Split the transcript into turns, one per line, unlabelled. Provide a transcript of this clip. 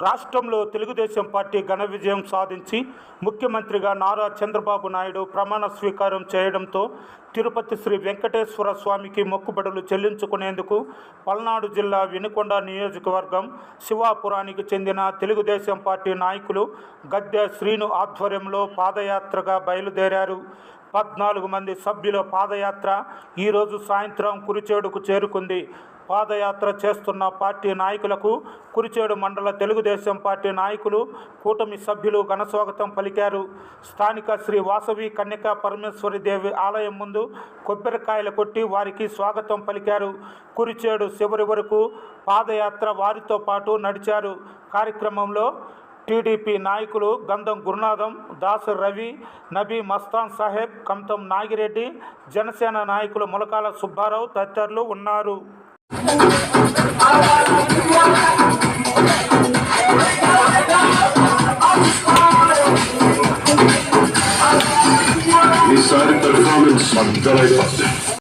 రాష్ట్రంలో తెలుగుదేశం పార్టీ ఘన విజయం సాధించి ముఖ్యమంత్రిగా నారా చంద్రబాబు నాయుడు ప్రమాణ స్వీకారం చేయడంతో తిరుపతి శ్రీ వెంకటేశ్వర స్వామికి మొక్కుబడులు చెల్లించుకునేందుకు పల్నాడు జిల్లా వినుకొండ నియోజకవర్గం శివాపురానికి చెందిన తెలుగుదేశం పార్టీ నాయకులు గద్దె శ్రీను ఆధ్వర్యంలో పాదయాత్రగా బయలుదేరారు. పద్నాలుగు మంది సభ్యుల పాదయాత్ర ఈరోజు సాయంత్రం కురిచేడుకు చేరుకుంది. పాదయాత్ర చేస్తున్న పార్టీ నాయకులకు కురిచేడు మండల తెలుగుదేశం పార్టీ నాయకులు కూటమి సభ్యులు ఘనస్వాగతం పలికారు. స్థానిక శ్రీ వాసవి కన్యకా పరమేశ్వరి దేవి ఆలయం ముందు కొబ్బరికాయలు కొట్టి వారికి స్వాగతం పలికారు. కురిచేడు చివరి వరకు పాదయాత్ర వారితో పాటు నడిచారు. కార్యక్రమంలో టీడీపీ నాయకులు గంధం గురునాథం దాసు రవి నబీ మస్తాన్ సాహెబ్ కంతం నాగిరెడ్డి జనసేన నాయకులు ములకాల సుబ్బారావు తదితరులు ఉన్నారు.
ఈసారి పెర్ఫార్మెన్స్